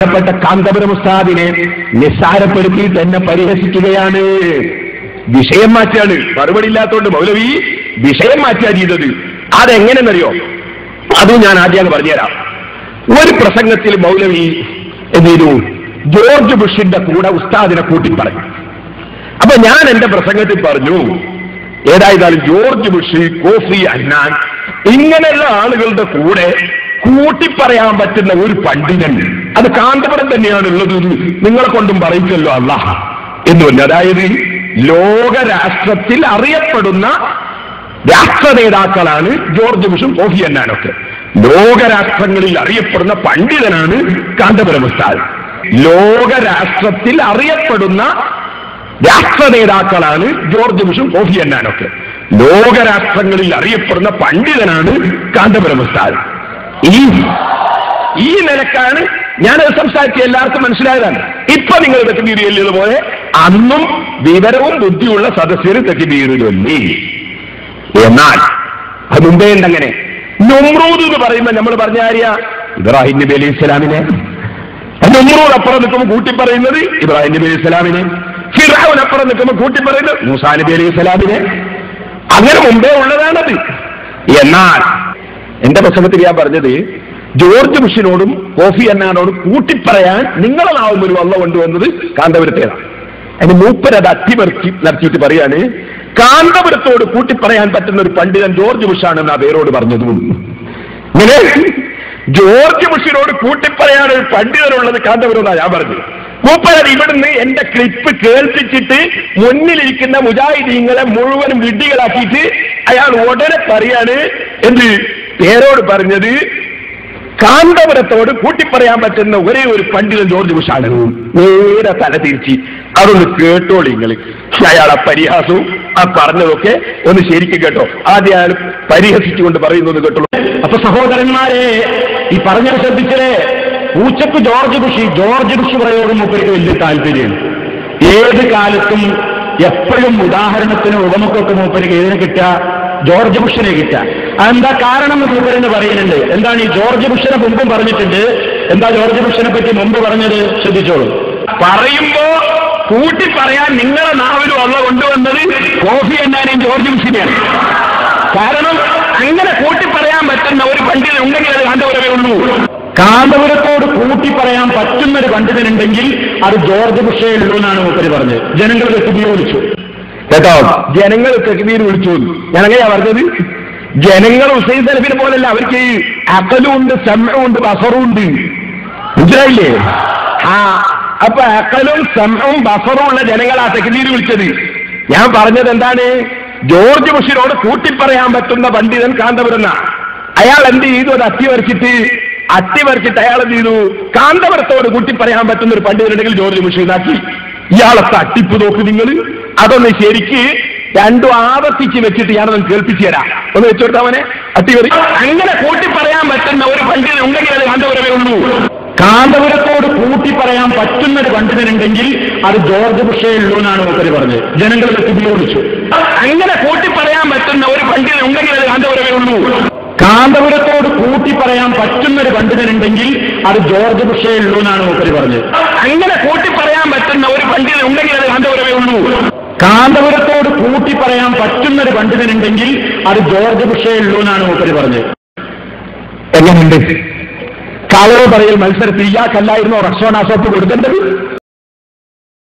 ബഹുമാനപ്പെട്ട കാന്തപുരം ഉസ്താദിനെ നിസ്സാരപ്പെടുത്തിയിട്ട് തന്നെ പരിഹസിക്കുകയാണ്. വിഷയം മാറ്റാണ്. മറുപടി ഇല്ലാത്തതുകൊണ്ട് മൗലവി വിഷയം മാറ്റാ ചെയ്തത്. അതെങ്ങനെന്നറിയോ? അതും ഞാൻ ആദ്യം പറഞ്ഞുതരാം. ഒരു പ്രസംഗത്തിൽ മൗലവി എന്ത് ജോർജ് ബുഷിന്റെ കൂടെ ഉസ്താദിനെ കൂട്ടി പറഞ്ഞു അപ്പൊ ഞാൻ എന്റെ പ്രസംഗത്തിൽ പറഞ്ഞു ഏതായാലും ജോർജ് ബുഷ് കോഫി അന്നാൻ ഇങ്ങനെയുള്ള ആളുകളുടെ കൂടെ കൂട്ടിപ്പറയാൻ പറ്റുന്ന ഒരു പണ്ഡിതൻ. അത് കാന്തപുരം തന്നെയാണ് ഉള്ളത്. നിങ്ങളെ കൊണ്ടും പറയിച്ചല്ലോ അള്ളാഹ. എന്ന് പറഞ്ഞു. അതായത് ലോകരാഷ്ട്രത്തിൽ അറിയപ്പെടുന്ന രാഷ്ട്ര നേതാക്കളാണ് ജോർജ് ബുഷും കോഫി അന്നാനൊക്കെ ലോകരാഷ്ട്രങ്ങളിൽ അറിയപ്പെടുന്ന പണ്ഡിതനാണ് കാന്തപുരം ഉസ്താദ്. ലോകരാഷ്ട്രത്തിൽ അറിയപ്പെടുന്ന രാഷ്ട്ര നേതാക്കളാണ് ജോർജ് ബുഷും കോഫി അന്നാനൊക്കെ ലോകരാഷ്ട്രങ്ങളിൽ അറിയപ്പെടുന്ന പണ്ഡിതനാണ് കാന്തപുരം ഉസ്താദ്. ഈ ഈ നിലക്കാണ് ഞാനത് സംസാരിച്ച് എല്ലാവർക്കും മനസ്സിലായതാണ്. ഇപ്പൊ നിങ്ങൾ തെക്കുബീർ ചൊല്ലിയതുപോലെ അന്നും വിവരവും ബുദ്ധിയുള്ള സദസ്യർ തെക്കുബീർ ചൊല്ലി എന്നാൽ അത് മുമ്പേ ഉണ്ടങ്ങനെ. നുമ്രൂദ് എന്ന് പറയുമ്പോൾ നമ്മൾ പറഞ്ഞ ആര്യ? ഇബ്രാഹിം നബി അലൈഹി ഇസ്ലാമിനെ നുമ്രൂദ് അപ്പുറം നിൽക്കുമ്പോൾ കൂട്ടി പറയുന്നത് ഇബ്രാഹിം നബി അലൈഹി ഇസ്ലാമിനെ ഫിറാവുൻ അപ്പുറം നിൽക്കുമ്പോൾ കൂട്ടി പറയുന്നത് മൂസാ നബി അലൈഹി ഇസ്ലാമിനെ അങ്ങനെ മുമ്പേ ഉള്ളതാണത്. എന്നാൽ എന്റെ പ്രസംഗത്തിൽ ഞാൻ പറഞ്ഞത് ജോർജ് ബുഷിനോടും കോഫി അന്നാനോടും കൂട്ടിപ്പറയാൻ നിങ്ങളെ നാവും ഒരു വള്ള കൊണ്ടുവന്നത് കാന്തപുരത്തേതാണ്. അതിന് മൂപ്പരത് അട്ടിമറിച്ച് നടത്തിയിട്ട് പറയാണ് കാന്തപുരത്തോട് കൂട്ടിപ്പറയാൻ പറ്റുന്ന ഒരു പണ്ഡിതൻ ജോർജ് ബുഷാണെന്ന് ആ പേരോട് പറഞ്ഞതും. ഇങ്ങനെ ജോർജ് ബുഷിനോട് കൂട്ടിപ്പറയാൻ ഒരു പണ്ഡിതനുള്ളത് കാന്തപുരം എന്നാ ഞാൻ പറഞ്ഞത്. മൂപ്പരത് ഇവിടുന്ന് എന്റെ ക്ലിപ്പ് കേൾപ്പിച്ചിട്ട് മുന്നിലിരിക്കുന്ന മുജാഹിദീങ്ങളെ മുഴുവനും വിഡ്ഢികളാക്കിയിട്ട് അയാൾ ഉടനെ പറയാണ് എന്ത്? പേരോട് പറഞ്ഞത് കാന്തപുരത്തോട് കൂട്ടിപ്പറയാൻ പറ്റുന്ന ഒരേ ഒരു പണ്ഡിതൻ ജോർജ് ബുഷാണ്. നേരെ തല തിരിച്ച് അതൊന്ന് കേട്ടോളി നിങ്ങൾ അയാളെ പരിഹാസവും ആ പറഞ്ഞതൊക്കെ ഒന്ന് ശരിക്കും കേട്ടോ. ആദ്യം അയാൾ പരിഹസിച്ചുകൊണ്ട് പറയുന്നത് കേട്ടോ അപ്പൊ സഹോദരന്മാരെ ഈ പറഞ്ഞത് ശ്രദ്ധിച്ചേ പൂച്ചക്ക് ജോർജ് ബുഷി ജോർജ് ബുഷ് പ്രയോഗം മൂപ്പർക്ക് വലിയ താല്പര്യം. ഏത് കാലത്തും എപ്പോഴും ഉദാഹരണത്തിന് ഉടമക്കൊക്കെ മൂപ്പരിക്ക് ഏതിനെ കിട്ടുക? ജോർജ് ബുഷിനെ കിട്ടുക. അതെന്താ കാരണം എന്ന് മൂപ്പരെന്ന് പറയുന്നുണ്ട്. എന്താണ് ഈ ജോർജ് ബുഷനെ മുമ്പും പറഞ്ഞിട്ടുണ്ട്. എന്താ ജോർജ് ബുഷനെ പറ്റി മുമ്പ് പറഞ്ഞത്? ശ്രദ്ധിച്ചോളൂ. പറയുമ്പോ കൂട്ടി പറയാൻ നിങ്ങളെ നാവിലും അള്ള കൊണ്ടുവന്നത് കോഫി എന്നാലും ജോർജ് ബുഷിനെയാണ്. കാരണം അങ്ങനെ കൂട്ടി പറയാൻ പറ്റുന്ന ഒരു പണ്ഡിതൻ ഉണ്ടെങ്കിൽ അത് കാന്തപുരമേ ഉള്ളൂ. കാന്തപുരത്തോട് കൂട്ടി പറയാൻ പറ്റുന്ന ഒരു പണ്ഡിതനുണ്ടെങ്കിൽ അത് ജോർജ് ബുഷേ ഉള്ളൂ എന്നാണ് മൂപ്പര് പറഞ്ഞത്. ജനങ്ങൾ വ്യക്തി വിളിച്ചു. കേട്ടോ? ജനങ്ങൾ തെക്കുബീർ വിളിച്ചു ഞാൻ അങ്ങനെയാ പറഞ്ഞത്? ജനങ്ങൾ ഹുസൈൻ സലഫിനെ പോലല്ല അവർക്ക് അക്കലും ഉണ്ട് ബസറും ഉണ്ട് മനസ്സിലായില്ലേ? ആ അപ്പൊ അക്കലും സമ്മവും ബസറും ഉള്ള ജനങ്ങളാ തെക്കുബീർ വിളിച്ചത്. ഞാൻ പറഞ്ഞത് എന്താണ്? ജോർജ് ബുഷിനോട് കൂട്ടിപ്പറയാൻ പറ്റുന്ന പണ്ഡിതൻ കാന്തപുരന്ന അയാൾ എന്ത് ചെയ്തു? അത് അത്തിവരച്ചിട്ട് അത്തിവരച്ചിട്ട് അത്തി വരച്ചിട്ട് അയാൾ എന്ത് ചെയ്തു? കാന്തപുരത്തോട് കൂട്ടിപ്പറയാൻ പറ്റുന്ന ഒരു പണ്ഡിതനുണ്ടെങ്കിൽ ജോർജ് ബുഷിനാക്കി ഇയാളെ തട്ടിപ്പ് നോക്ക് നിങ്ങൾ അതൊന്ന് ശരിക്ക് രണ്ടും ആവർത്തിച്ച് വെച്ചിട്ട് ഞാൻ ഞാനതൊന്ന് കേൾപ്പിച്ചു തരാം ഒന്ന് വെച്ചോട്ടവനെ അട്ടിവറി അങ്ങനെ കൂട്ടി പറയാൻ പറ്റുന്ന ഒരു പണ്ഡിതൻ ഉണ്ടെങ്കിൽ അത് കാന്തപുരമേ ഉള്ളൂ. കാന്തപുരത്തോട് കൂട്ടി പറയാൻ പറ്റുന്ന ഒരു പണ്ഡിതനുണ്ടെങ്കിൽ അത് ജോർജ് ബുഷേ ഉള്ളൂ എന്നാണ് മൂപ്പര് പറഞ്ഞത്. ജനങ്ങൾ ഉപയോഗിച്ചു അങ്ങനെ കൂട്ടി പറയാൻ പറ്റുന്ന ഒരു പണ്ഡിതൻ ഉണ്ടെങ്കിൽ അത് കാന്തപുരമേ ഉള്ളൂ. കാന്തപുരത്തോട് കൂട്ടി പറയാൻ പറ്റുന്ന ഒരു പണ്ഡിതനുണ്ടെങ്കിൽ അത് ജോർജ് ബുഷേ ഉള്ളൂ എന്നാണ് മൂപ്പര് പറഞ്ഞത്. അങ്ങനെ കൂട്ടി പറയാൻ പറ്റുന്ന ഒരു പണ്ഡിതൻ ഉണ്ടെങ്കിൽ അത് കാന്തപുരമേ ഉള്ളൂ. കാന്തപുരത്തോട് കൂട്ടി പറയാൻ പറ്റുന്ന ഒരു പണ്ഡിതനുണ്ടെങ്കിൽ അത് ജോർജ് ബുഷേ ഉള്ളൂ എന്നാണ് മൂപ്പര് പറഞ്ഞത്. എങ്ങനെയുണ്ട്? കളവ് പറയൽ മത്സരത്തിൽ ഇയാൾക്കല്ലായിരുന്നോ റക്ഷോണാസോപ്പ് കൊടുക്കേണ്ടത്?